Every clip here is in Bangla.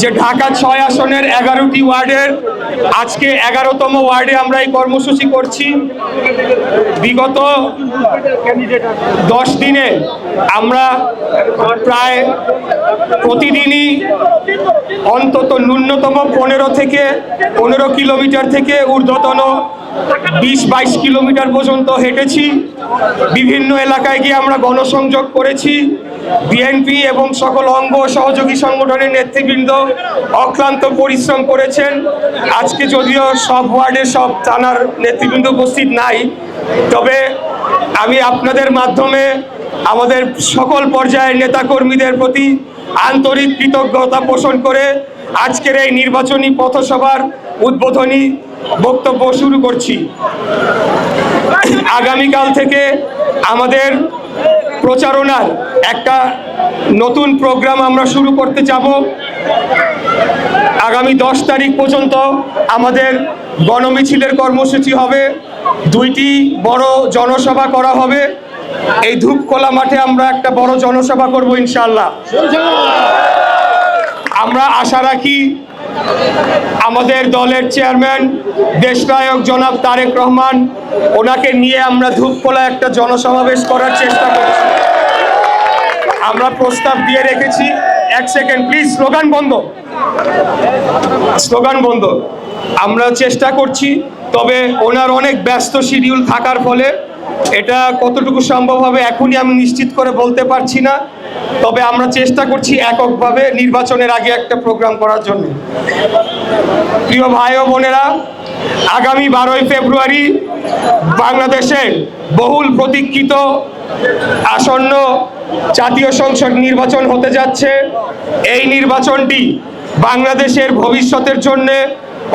যে ঢাকা ছয় আসনের এগারোটি ওয়ার্ডের আজকে এগারোতম ওয়ার্ডে আমরা এই কর্মসূচি করছি। বিগত দশ দিনে আমরা প্রায় প্রতিদিনই অন্তত ন্যূনতম পনেরো থেকে পনেরো কিলোমিটার থেকে ঊর্ধ্বতন বিশ বাইশ কিলোমিটার পর্যন্ত হেঁটেছি। বিভিন্ন এলাকায় গিয়ে আমরা গণসংযোগ করেছি। বিএনপি এবং সকল অঙ্গ সহযোগী সংগঠনের নেতৃবৃন্দ অক্লান্ত পরিশ্রম করেছেন। আজকে যদিও সব ওয়ার্ডে সব থানার নেতৃবৃন্দ উপস্থিত নাই, তবে আমি আপনাদের মাধ্যমে আমাদের সকল পর্যায়ের নেতাকর্মীদের প্রতি আন্তরিক কৃতজ্ঞতা পোষণ করে আজকের এই নির্বাচনী পথসভার উদ্বোধনী বক্তব্য শুরু করছি। আগামীকাল থেকে আমাদের প্রচারণার একটা নতুন প্রোগ্রাম আমরা শুরু করতে যাব। আগামী দশ তারিখ পর্যন্ত আমাদের গণমিছিলের কর্মসূচি হবে। দুইটি বড় জনসভা করা হবে। এই ধূপকোলা মাঠে আমরা একটা বড় জনসভা করব ইনশাল্লাহ আমরা আশা রাখি আমাদের দলের চেয়ারম্যান, দেশনায়ক জনাব তারেক রহমান, ওনাকে নিয়ে আমরা ধূপকোলা একটা জনসমাবেশ করার চেষ্টা করছি। আমরা প্রস্তাব দিয়ে রেখেছি। এক সেকেন্ড প্লিজ স্লোগান বন্ধ। স্লোগান বন্ধ। আমরা চেষ্টা করছি, তবে ওনার অনেক ব্যস্ত শিডিউল থাকার ফলে এটা কতটুকু সম্ভব হবে এখনই আমি নিশ্চিত করে বলতে পারছি না। তবে আমরা চেষ্টা করছি এককভাবে নির্বাচনের আগে একটা প্রোগ্রাম করার জন্য। প্রিয় ভাই ও বোনেরা, আগামী বারোই ফেব্রুয়ারি বাংলাদেশের বহুল প্রতীক্ষিত আসন্ন জাতীয় সংসদ নির্বাচন হতে যাচ্ছে। এই নির্বাচনটি বাংলাদেশের ভবিষ্যতের জন্য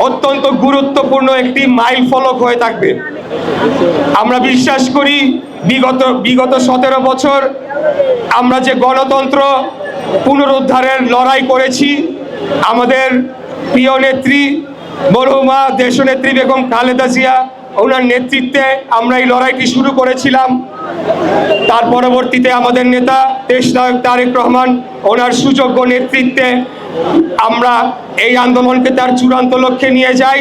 অত্যন্ত গুরুত্বপূর্ণ একটি মাইল ফলক হয়ে থাকবে। আমরা বিশ্বাস করি, বিগত বিগত সতেরো বছর আমরা যে গণতন্ত্র পুনরুদ্ধারের লড়াই করেছি, আমাদের প্রিয় নেত্রী মরহুমা, দেশনেত্রী বেগম খালেদা জিয়া, ওনার নেতৃত্বে আমরা এই লড়াইটি শুরু করেছিলাম। তার পরবর্তীতে আমাদের নেতা দেশ নায়ক তারেক রহমান, ওনার সুযোগ্য নেতৃত্বে আমরা এই আন্দোলনকে তার চূড়ান্ত লক্ষ্যে নিয়ে যাই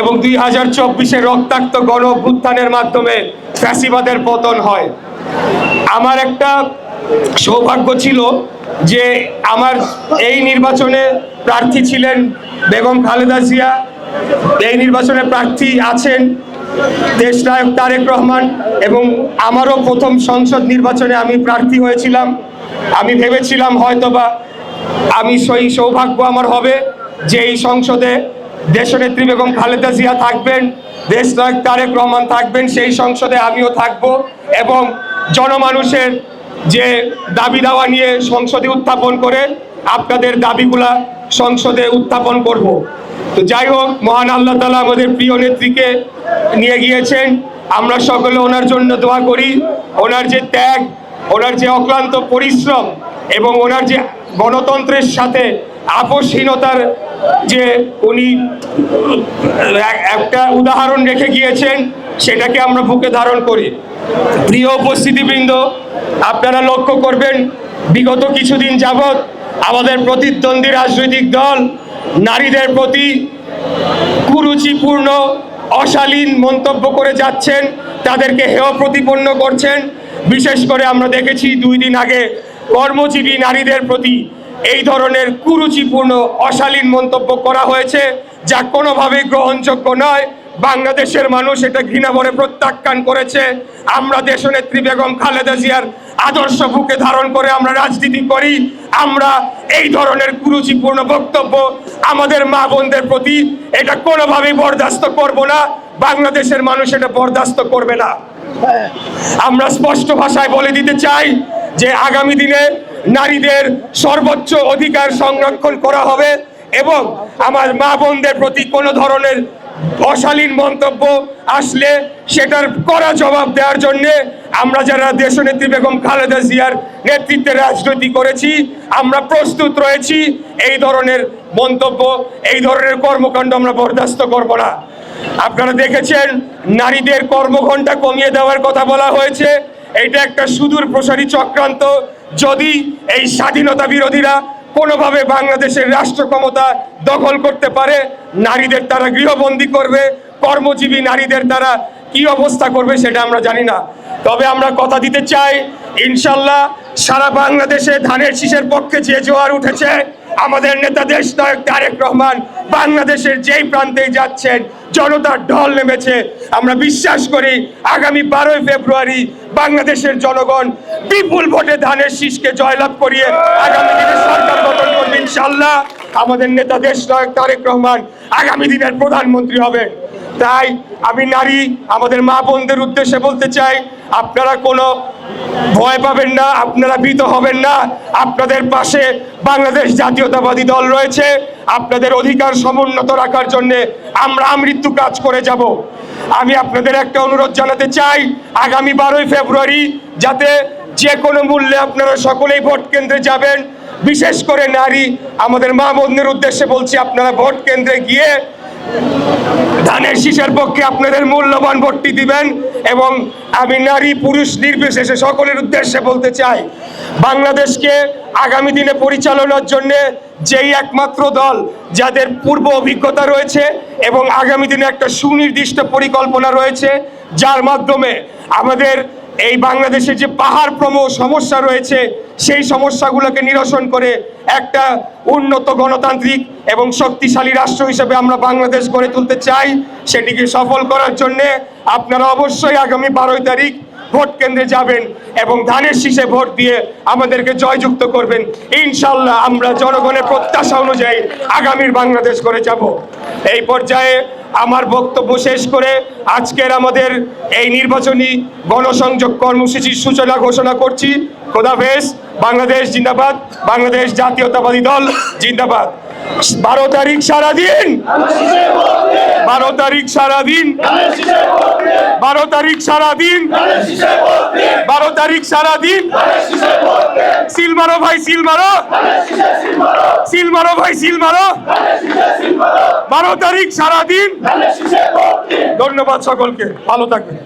এবং দুই হাজার চব্বিশে রক্তাক্ত গণ অভ্যুত্থানের মাধ্যমে ফ্যাসিবাদের পতন হয়। আমার একটা সৌভাগ্য ছিল যে আমার এই নির্বাচনে প্রার্থী ছিলেন বেগম খালেদা জিয়া। এই নির্বাচনে প্রার্থী আছেন দেশনায়ক তারেক রহমান এবং আমারও প্রথম সংসদ নির্বাচনে আমি প্রার্থী হয়েছিলাম। আমি ভেবেছিলাম হয়তোবা আমি সেই সৌভাগ্য আমার হবে যে এই সংসদে দেশ দেশনেত্রী বেগম খালেদা জিয়া থাকবেন দেশ দেশনায়ক তারেক রহমান থাকবেন, সেই সংসদে আমিও থাকব এবং জনমানুষের যে দাবি দাওয়া নিয়ে সংসদে উত্থাপন করে আপনাদের দাবিগুলা সংসদে উত্থাপন করব। তো যাই হোক, মহান আল্লাহ তালা আমাদের প্রিয় নেত্রীকে নিয়ে গিয়েছেন। আমরা সকলে ওনার জন্য দোয়া করি। ওনার যে ত্যাগ, ওনার যে অক্লান্ত পরিশ্রম এবং ওনার যে গণতন্ত্রের সাথে আপসহীনতার যে উনি একটা উদাহরণ রেখে গিয়েছেন, সেটাকে আমরা বুকে ধারণ করি। প্রিয় উপস্থিতিবৃন্দ, আপনারা লক্ষ্য করবেন, বিগত কিছুদিন যাবৎ আমাদের প্রতিদ্বন্দ্বী রাজনৈতিক দল নারীদের প্রতি কুরুচিপূর্ণ, অশালীন মন্তব্য করে যাচ্ছেন, তাদেরকে হেয় প্রতিপন্ন করছেন। বিশেষ করে আমরা দেখেছি দুই দিন আগে কর্মজীবী নারীদের প্রতি এই ধরনের কুরুচিপূর্ণ, অশালীন মন্তব্য করা হয়েছে, যা কোনোভাবেই গ্রহণযোগ্য নয়। বাংলাদেশের মানুষ এটা ঘৃণা ভরে প্রত্যাখ্যান করেছে। আমরা দেশনেত্রী বেগম খালেদা জিয়ার আদর্শ বুকে ধারণ করে আমরা রাজনীতি করি, আমরা এই ধরনের কুরুচিপূর্ণ বক্তব্য আমাদের মা বোনদের প্রতি এটা কোনোভাবেই বরদাস্ত করব না, বাংলাদেশের মানুষ এটা বরদাস্ত করবে না। আমরা স্পষ্ট ভাষায় বলে দিতে চাই যে আগামী দিনে নারীদের সর্বোচ্চ অধিকার সংরক্ষণ করা হবে এবং আমার মা বোনদের প্রতি কোনো ধরনের অশালীন মন্তব্য আসলে সেটার কড়া জবাব দেওয়ার জন্য আমরা যারা দেশনেত্রী বেগম খালেদা জিয়ার নেতৃত্বে রাজনীতি করেছি, আমরা প্রস্তুত রয়েছি এই ধরনের মন্তব্য, এই ধরনের কর্মকাণ্ড আমরা বরদাস্ত করব না। আপনারা দেখেছেন, নারীদের কর্মঘণ্টা কমিয়ে দেওয়ার কথা বলা হয়েছে। এটা একটা সুদূর প্রসারী চক্রান্ত। যদি এই স্বাধীনতা বিরোধীরা কোনোভাবে বাংলাদেশের রাষ্ট্র ক্ষমতা দখল করতে পারে, নারীদের তারা গৃহবন্দী করবে, কর্মজীবী নারীদের তারা কি অবস্থা করবে সেটা আমরা জানি না। তবে আমরা কথা দিতে চাই, ইনশাল্লাহ সারা বাংলাদেশে ধানের শীষের পক্ষে যে জোয়ার উঠেছে আমাদের নেতা দেশ নায়ক তারেক রহমান বাংলাদেশের যেই প্রান্তেই যাচ্ছেন, জনতার ঢল নেমেছে। আমরা বিশ্বাস করি আগামী বারোই ফেব্রুয়ারি বাংলাদেশের জনগণ বিপুল ভোটে ধানের শীষকে জয়লাভ করিয়ে আগামী দিনে সরকার গঠন করবে ইনশাল্লাহ আমাদের নেতা দেশ নায়ক তারেক রহমান আগামী দিনের প্রধানমন্ত্রী হবেন। তাই আমি নারী, আমাদের মা বোনদের উদ্দেশ্যে বলতে চাই, আপনারা কোনো ভয় পাবেন না, আপনারা ভীত হবেন না। আপনাদের পাশে বাংলাদেশ জাতীয়তাবাদী দল রয়েছে। আপনাদের অধিকার সমুন্নত রাখার জন্য আমরা আমৃত্যু কাজ করে যাব। আমি আপনাদের একটা অনুরোধ জানাতে চাই, আগামী বারোই ফেব্রুয়ারি যাতে যে কোনো মূল্যে আপনারা সকলেই ভোট কেন্দ্রে যাবেন। বিশেষ করে নারী, আমাদের মা বোনদের উদ্দেশ্যে বলছি, আপনারা ভোট কেন্দ্রে গিয়ে ধানের শীষের পক্ষে আপনাদের মূল্যবান ভোটটি দিবেন এবং আমি নারী, পুরুষ, নির্বিশেষে সকলের উদ্দেশ্যে বলতে চাই, বাংলাদেশকে আগামী দিনে পরিচালনার জন্য যেই একমাত্র দল যাদের পূর্ব অভিজ্ঞতা রয়েছে এবং আগামী দিনে একটা সুনির্দিষ্ট পরিকল্পনা রয়েছে, যার মাধ্যমে আমাদের এই বাংলাদেশে যে পাহাড় প্রম সমস্যা রয়েছে সেই সমস্যাগুলোকে নিরসন করে একটা উন্নত গণতান্ত্রিক এবং শক্তিশালী রাষ্ট্র হিসেবে আমরা বাংলাদেশ গড়ে তুলতে চাই, সেটিকে সফল করার জন্যে আপনারা অবশ্যই আগামী বারোই তারিখ ভোট কেন্দ্রে যাবেন এবং ধানের শীষে ভোট দিয়ে আমাদেরকে জয়যুক্ত করবেন। ইনশাল্লাহ আমরা জনগণের প্রত্যাশা অনুযায়ী আগামীর বাংলাদেশ করে যাব। এই পর্যায়ে আমার বক্তব্য শেষ করে আজকের আমাদের এই নির্বাচনী গণসংযোগ কর্মসূচির সূচনা ঘোষণা করছি। খোদাফেজ বাংলাদেশ জিন্দাবাদ, বাংলাদেশ জাতীয়তাবাদী দল জিন্দাবাদ। বারো তারিখ সারাদিন! বারো তারিখ সারাদিন। বারো তারিখ সারাদিন। বারো তারিখ সারাদিন। সিল মারো ভাই, সিল মারো। সিল মারো ভাই, সিল মারো। বারো তারিখ সারাদিন। ধন্যবাদ সকলকে, ভালো থাকবেন।